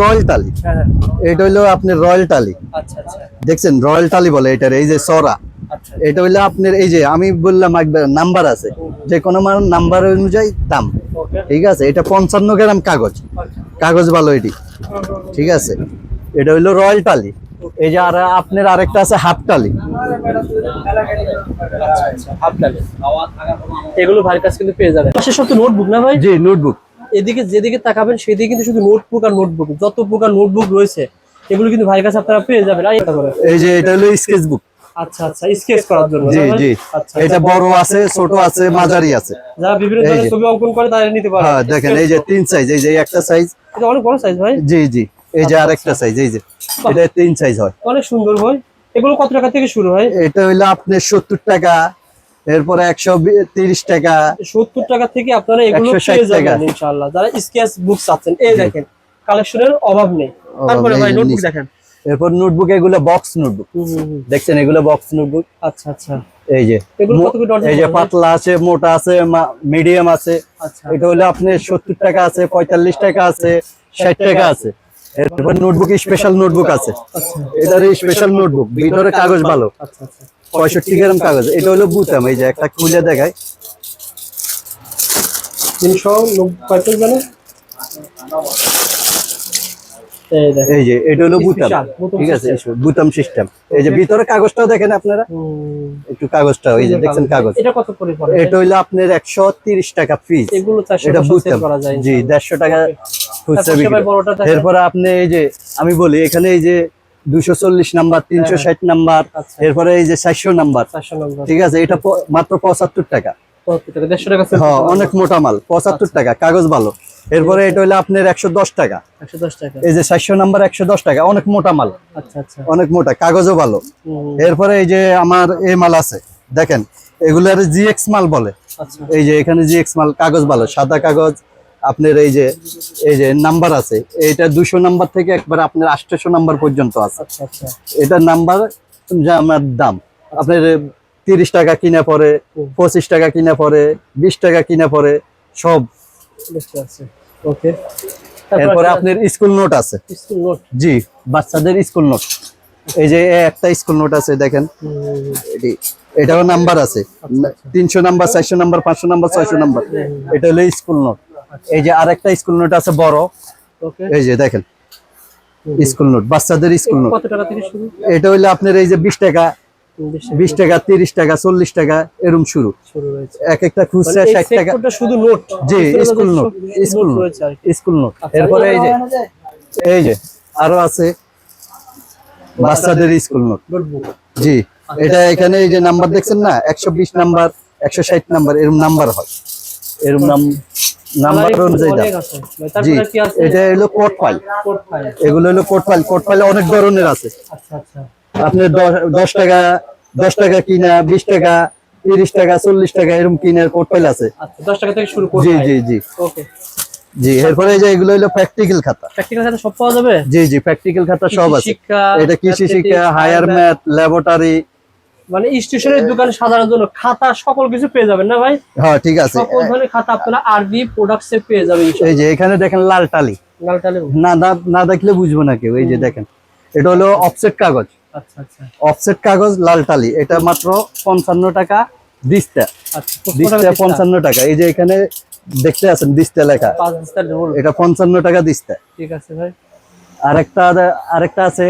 Royal টালি। হ্যাঁ হ্যাঁ। এটা হইল আপনার রয়্যাল টালি। আচ্ছা আচ্ছা। দেখছেন রয়্যাল টালি বলে এটার এই যে সরা। আচ্ছা এটা হইল আপনার এই যে আমি বললাম একবার নাম্বার আছে। যে কোনো নাম্বার অনুযায়ী দাম। ঠিক আছে এটা পঞ্চান্ন গ্রাম কাগজ। কাগজ ভালো এটি। ঠিক আছে। এটা হইল রয়্যাল টালি। এই যে আর আপনার আরেকটা আছে হাফ টালি। এগুলো ভাইয়ের কাছে কিন্তু পেয়ে যাবেন। পাশে সব তো নোটবুক না ভাই? জি নোটবুক এদিকে যেদিকে তাকাবেন সেদিকে কিন্তু শুধু নোটবুক আর নোটবুক যত প্রকার নোটবুক রয়েছে এগুলো কিন্তু ভাইয়ের কাছে আপনারা পেয়ে যাবেন। এই যে এটা হলো স্কেচ বুক আচ্ছা আচ্ছা স্কেচ করার জন্য। জি জি। আচ্ছা এটা বড় আছে ছোট আছে মাঝারি আছে। যারা বিভিন্ন ধরনের ছবি অঙ্কন করে তারা নিতে পারে। হ্যাঁ দেখেন এই যে তিন সাইজ এই যে একটা সাইজ এটা অনেক বড় সাইজ ভাই। জি জি। এই যে আরেকটা সাইজ এই যে। এটা তিন সাইজ হয়। অনেক সুন্দর ভাই। এগুলো কত টাকা থেকে শুরু হয় এটা হইল আপনার সত্তর টাকা। এরপরে একশো তিরিশ টাকা। সত্তর টাকা থেকে আপনারা এগুলো 160 পেয়ে যাবেন। ইনশাআল্লাহ। যারা স্কেচ বুক চাচ্ছেন এই দেখেন কালেকশনের অভাব নেই। তারপরে ভাই নোটবুক দেখেন। এরপর নোটবুক এগুলো বক্স নোটবুক। দেখছেন এগুলো বক্স নোটবুক আচ্ছা আচ্ছা। এই যে এই যে পাতলা আছে মোটা আছে মিডিয়াম আছে। আচ্ছা। এটা হলো আপনার সত্তর টাকা আছে পঁয়তাল্লিশ টাকা আছে ষাট টাকা আছে। এরপর নোটবুক স্পেশাল নোটবুক আছে। এটার স্পেশাল নোটবুক ভিতরে কাগজ ভালো। আচ্ছা আচ্ছা। পঁয়ষট্টি গ্রাম কাগজ। এটা হলো বুতাম এই যে একটা খুলে দেখায় তিনশো নব্বই জানো এই যে এটা হলো বুতাম। ঠিক আছে বুতাম সিস্টেম। এই যে ভিতরে কাগজটাও দেখেন আপনারা? একটু কাগজটা ওই যে দেখছেন কাগজ? এটা কত করে পড়ে? এটা হইল আপনার একশো তিরিশ টাকা পিস এগুলো এটা বুতাম। জি দেড়শো টাকা খুচরা বিক্রি এরপরে আপনি এই যে আমি বলি এখানে এই যে দুশো চল্লিশ নাম্বার তিনশো ষাট নাম্বার আচ্ছা। এরপরে এই যে চারশো নাম্বার। ঠিক আছে এটা মাত্র পঁচাত্তর টাকা। হ্যাঁ অনেক মোটা মাল পঁচাত্তর টাকা কাগজ ভালো। এরপরে এটা হইল আপনার একশো দশ টাকা। এই যে চারশো নাম্বার একশো দশ টাকা অনেক মোটা মাল। আচ্ছা আচ্ছা। অনেক মোটা কাগজও ভালো। এরপরে এই যে আমার এই মাল আছে দেখেন এগুলার জিএক্স মাল বলে। আচ্ছা। এই যে এখানে জিএক্স মাল কাগজ ভালো সাদা কাগজ আপনার এই যে এই যে নাম্বার আছে এইটা দুশো নাম্বার থেকে একবার আপনার আটশো নাম্বার পর্যন্ত আছে। আচ্ছা আচ্ছা। এটার নাম্বার যা আমার দাম। আপনার তিরিশ টাকা কিনে পরে পঁচিশ টাকা কিনে পরে বিশ টাকা কিনে পরে সব। ওকে এরপরে আপনার স্কুল নোট আছে। স্কুল নোট জি বাচ্চাদের স্কুল নোট এই যে একটা স্কুল নোট আছে দেখেন। এটি- এটাও নাম্বার আছে। তিনশো নাম্বার চারশো নাম্বার পাঁচশো নাম্বার ছয়শো নাম্বার এটা হলো স্কুল নোট এই যে আরেকটা স্কুল নোট আছে বড়। এই যে দেখেন স্কুল নোট বাচ্চাদের স্কুল নোট এটা হইল আপনার এই যে বিশ টাকা বিশ টাকা। তিরিশ টাকা চল্লিশ টাকা এরম শুরু। এক একটা খুচরা ষাট টাকা। শুধু নোট জি school note school note. School note আচ্ছা, এরপরে এই যে এই যে আরও আছে। বাচ্চাদের স্কুল নোট জি এটা এখানে এই যে নাম্বার দেখছেন না? একশো বিশ নাম্বার একশো ষাট নাম্বার এরকম নাম্বার হয়। এরকম নাম নাম্বার অনুযায়ী দাম জি এটা হলো কোট ফাইল এগুলো হলো কোট ফাইল কোট ফাইল অনেক ধরনের আছে। আচ্ছা আচ্ছা। আপনি দশ- টাকা দশ টাকা কিনা বিশ টাকা তিরিশ টাকা চল্লিশ টাকা এরকম কিনার কোট ফাইল আছে। আচ্ছা দশ টাকা থেকে শুরু জি জি জি। ওকে জি এরপরে এই যে এগুলো হলো প্র্যাকটিক্যাল খাতা। প্র্যাকটিক্যাল সাথে সব পাওয়া যাবে? জি জি প্র্যাকটিক্যাল খাতা সব আছে। এটা কৃষি শিক্ষা হায়ার ম্যাথ ল্যাবরেটরি মানে স্টেশনের দোকানে সাধারণ জন্য খাতা সকল কিছু পেয়ে যাবেন না ভাই? হ্যাঁ ঠিক আছে। সকল ধরনের খাতা আপনারা আরবি প্রোডাক্টসে পেয়ে যাবেন এই যে এখানে দেখেন লাল টালি। লালটালে না না না দেখলে বুঝব না কেউ। এই যে দেখেন এটা হলো অফসেট কাগজ। আচ্ছা আচ্ছা। অফসেট কাগজ লাল টালি। এটা মাত্র পঞ্চান্ন টাকা দিস্তা। আচ্ছা দিস্তা পঞ্চান্ন টাকা। এই যে এখানে দেখতে আছেন দিস্তা লেখা। এটা পঞ্চান্ন টাকা দিস্তা। ঠিক আছে ভাই। আরেকটা আরেকটা আছে।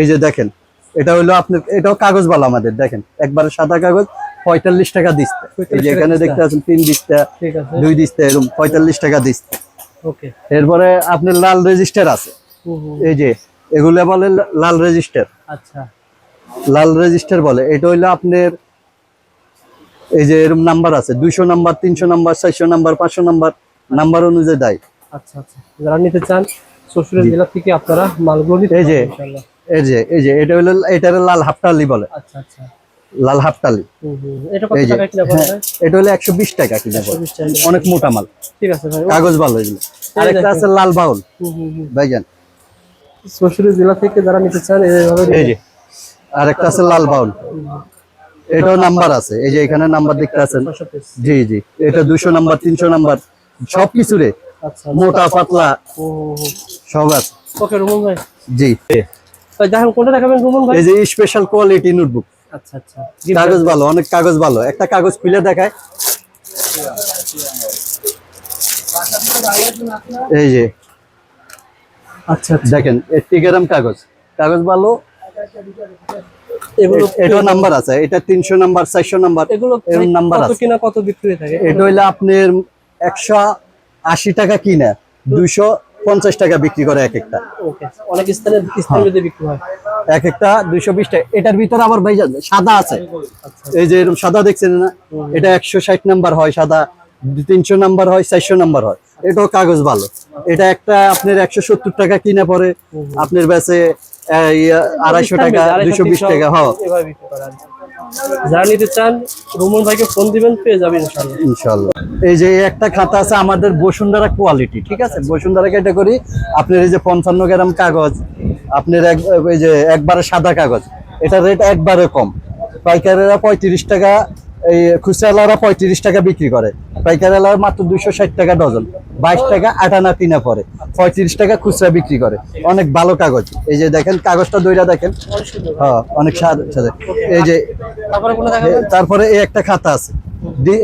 এই যে দেখেন এটা হলো আপনার এটাও কাগজ ভালো আমাদের দেখেন। একবারে সাদা কাগজ পঁয়তাল্লিশ টাকা দিস্তা এই যে এখানে দেখতে আছেন তিন আছে। দুই দিস্তা এরকম পঁয়তাল্লিশ টাকা ওকে। এরপরে আপনার লাল রেজিস্টার আছে। এই যে এগুলো বলে লাল রেজিস্টার। আচ্ছা। লাল রেজিস্টার বলে এটা হইল আপনার এই যে এরকম নাম্বার আছে দুইশো নাম্বার তিনশো নাম্বার চারশো নাম্বার পাঁচশো নাম্বার নাম্বার অনুযায়ী দেয়। আচ্ছা আচ্ছা। যারা নিতে চান শ্বশুরের জেলা থেকে আপনারা মালগুলো নিতে এই যে। এই যে এই যে এটা হইল এটার লাল হাফটালি বলে। আচ্ছা আচ্ছা। লাল হাফটালি এটা কত টাকা হ্যাঁ? এটা হলো একশো বিশ টাকা কিনা পড়ে। 120 টাকা। অনেক মোটা মাল। ঠিক আছে ভাই। কাগজ ভালো এগুলো। আরেকটা আছে লাল বাউল। ভাইজান। জেলা থেকে যারা নিতে চান এইভাবে এই যে আরেকটা আছে লাল বাউল। এটাও নাম্বার আছে। এই যে এখানে নাম্বার দেখতে আছেন। জি জি। এটা দুশো নাম্বার তিনশো নাম্বার। সব কিছু রে আচ্ছা। মোটা পাতলা। সব আছে। ওকে রুমন ভাই? জি। দেখেন কোনটা দেখাবেন রুমন ভাই? এই যে স্পেশাল কোয়ালিটি নোটবুক আচ্ছা আচ্ছা। কাগজ ভালো অনেক কাগজ ভালো। একটা কাগজ খুলে দেখায়। এই যে। আচ্ছা দেখেন এইটটি গ্রাম কাগজ। কাগজ ভালো। এগুলো এটা নাম্বার আছে। এটা তিনশো নাম্বার চারশো নাম্বার এগুলো নাম্বার কত আছে। কিনা কত বিক্রি থাকে? এটা হইলে আপনার একশো আশি টাকা কিনা। দুইশো পঞ্চাশ টাকা বিক্রি করে এক একটা। অনেক স্থানে বিক্রি হয়। এক একটা দুইশো বিশ টাকা। এটার ভিতরে আবার ভাই সাদা আছে। এই যে এরকম সাদা দেখছেন না? এটা একশো ষাট নাম্বার হয় সাদা তিনশো নাম্বার হয় চারশো নাম্বার হয়। এটাও কাগজ ভালো। এটা একটা আপনার একশো সত্তর টাকা কিনা পরে আপনার এই, আড়াইশো টাকা দুইশো বিশ টাকা হ যারা চান ভাইকে ফোন দিবেন, পেয়ে যাবেন ইনশাল্লাহ এই যে একটা খাতা আছে আমাদের বসুন্ধরা কোয়ালিটি ঠিক আছে? বসুন্ধরা আপনার এই যে পঞ্চান্ন গ্রাম কাগজ, আপনার এক যে একবারে সাদা কাগজ এটা রেট একবারে কম। পঁয়ত্রিশ টাকা, এই খুচরালারা পঁয়ত্রিশ টাকা বিক্রি করে। পাইকারেরা মাত্র দুইশো ষাট টাকা ডজন। বাইশ টাকা আটানা তিনা পরে। পঁয়ত্রিশ টাকা খুচরা বিক্রি করে। অনেক ভালো কাগজ। এই যে দেখেন কাগজটা দইরা দেখেন। অনেক হ্যাঁ অনেক সাথে এই যে তারপরে এই একটা খাতা আছে।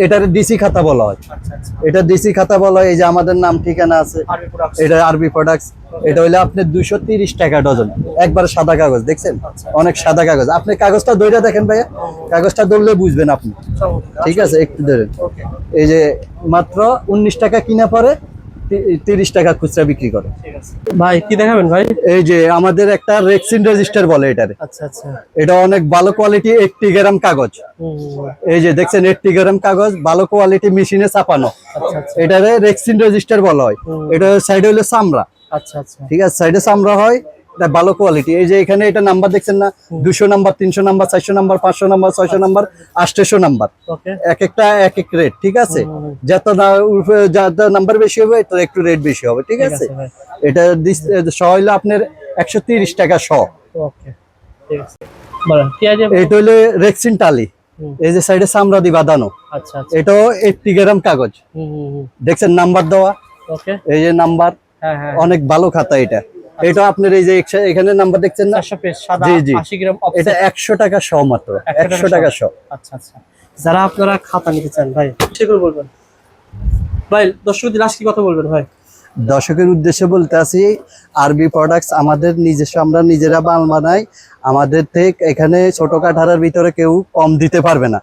এটার ডিসি খাতা বলা হয়। আচ্ছা আচ্ছা। এটা ডিসি খাতা বলা হয়। এই যে আমাদের নাম ঠিকানা আছে। এটা আরবি প্রোডাক্টস এটা হইলে আপনার দুইশো তিরিশ টাকা ডজন। একবার সাদা কাগজ দেখছেন? অনেক সাদা কাগজ। আপনি কাগজটা দইরা দেখেন ভাইয়া। কাগজটা ধরলে বুঝবেন আপনি। ঠিক আছে একটু ধরেন। এই যে মাত্র উনিশ টাকা কিনা পরে তিরিশ টাকা খুচরা বিক্রি করে। ভাই কি দেখাবেন ভাই? এই যে আমাদের একটা রেক্সিন রেজিস্টার বলে এটারে। আচ্ছা আচ্ছা। এটা অনেক ভালো কোয়ালিটি একটি গ্রাম কাগজ। এই যে দেখছেন এইটটি গ্রাম কাগজ ভালো কোয়ালিটি মেশিনে ছাপানো। আচ্ছা আচ্ছা। এটারে রেক্সিন রেজিস্টার বলা হয়। এটা সাইডে হলো চামড়া। আচ্ছা আচ্ছা। ঠিক আছে সাইডে চামড়া হয় এটা ভালো কোয়ালিটি এই যে এখানে এটা নাম্বার দেখছেন না? দুশো নাম্বার তিনশো নাম্বার চারশো নাম্বার পাঁচশো নাম্বার ছয়শো নাম্বার আটশো নাম্বার এক একটা এক এক রেট ঠিক আছে? যত যত নাম্বার বেশি হবে তো একটু রেট বেশি হবে ঠিক আছে? এটা শ হইল আপনার একশো তিরিশ টাকা শ। এটা হইলে রেক্সিন টালি এই যে সাইডে চামড়া দি বাঁধানো। আচ্ছা আচ্ছা। এটাও এইটটি গ্রাম কাগজ। দেখছেন নাম্বার দেওয়া। এই যে নাম্বার অনেক ভালো খাতা এটা। এটা আপনার এই যে এখানে নাম্বার দেখছেন না? জি, জি। এটা একশো টাকা শ মাত্র। একশো টাকা শ। আচ্ছা আচ্ছা। যারা আপনারা খাতা নিতে চান ভাই। ঠিক বলবেন? ভাই দর্শক দিন কি কথা বলবেন ভাই। দর্শকের উদ্দেশ্যে বলতে আছি আরবি প্রোডাক্টস আমাদের নিজস্ব আমরা নিজেরা মাল বানাই। আমাদের থেকে এখানে ছোট কাঠারের ভিতরে কেউ কম দিতে পারবে না।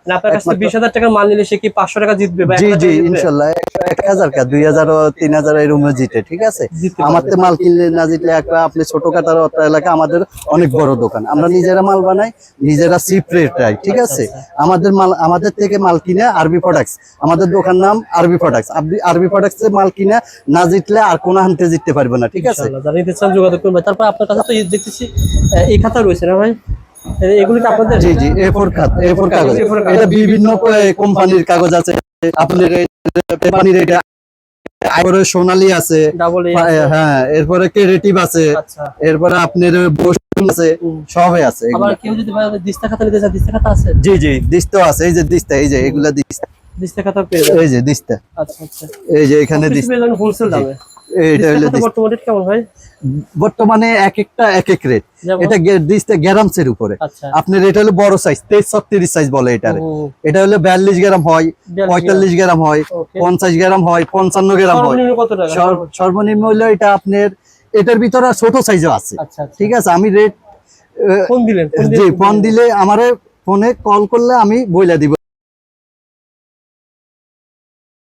বিশ হাজার টাকার মাল নিলে সে কি পাঁচশো টাকা জিতবে জি জি ইনশাল্লাহ এক- এক হাজার কা দুই হাজার তিন হাজার এরকম জিতে ঠিক আছে? জিততে আমার পারবে। তো মাল কিনলে না জিতলে একটা আপনি ছোট কাটার অত এলাকা আমাদের অনেক বড় দোকান। আমরা নিজেরা মাল বানাই নিজেরা সিপ ঠিক আছে? আমাদের মাল আমাদের থেকে মাল কিনে আরবি প্রোডাক্টস আমাদের দোকান নাম আরবি প্রোডাক্টস আপনি আরবি প্রোডাক্টস মাল কিনে না জিতলে আর কোনো হান্তে জিততে পারবে না ঠিক আছে? নিতে চান যোগাযোগ করবেন তারপর আপনার কাছে তো এই দেখতেছি এই খাতা রয়েছে না ভাই? এ- আপনাদের? জি জি এ ফোর খাত এ ফোর কাগজ। এটা বিভিন্ন কোম্পানির কাগজ আছে। আপনার কোম্পানির এটা এরপরে সোনালী আছে হ্যাঁ এরপরে আছে আচ্ছা। এরপরে আপনার বসুন আছে সবই আছে আবার কেউ যদি দিস্তা খাতা নিতে চান দিস্তা খাতা আছে? জি জি দিস্তা আছে এই যে দিস্তা এই যে এগুলা দিস্তা। দিস্তা খাতা পেয়ে এই যে দিস্তা। আচ্ছা আচ্ছা। এই যে এখানে দিস্তা। হোলসেল দামে? হলো বর্তমানে কেমন ভাই? বর্তমানে এক একটা এক এক রেট এটা দিস্তা গ্রামসের উপরে। আচ্ছা। আপনার এটা হলো বড় সাইজ তেইশ ছত্রিশ সাইজ বলে এটারে। হুম, এটা হলো বিয়াল্লিশ গ্রাম হয় পঁয়তাল্লিশ গ্রাম হয় পঞ্চাশ গ্রাম হয় পঞ্চান্ন গ্রাম হয়। সর্বনিম্ন হলো এটা আপনার এটার ভিতরে ছোট সাইজও আছে। আচ্ছা আচ্ছা। ঠিক আছে? আমি রেট ফোন দিলেন জি ফোন দিলে আমারে ফোনে কল করলে আমি বইলা দিব।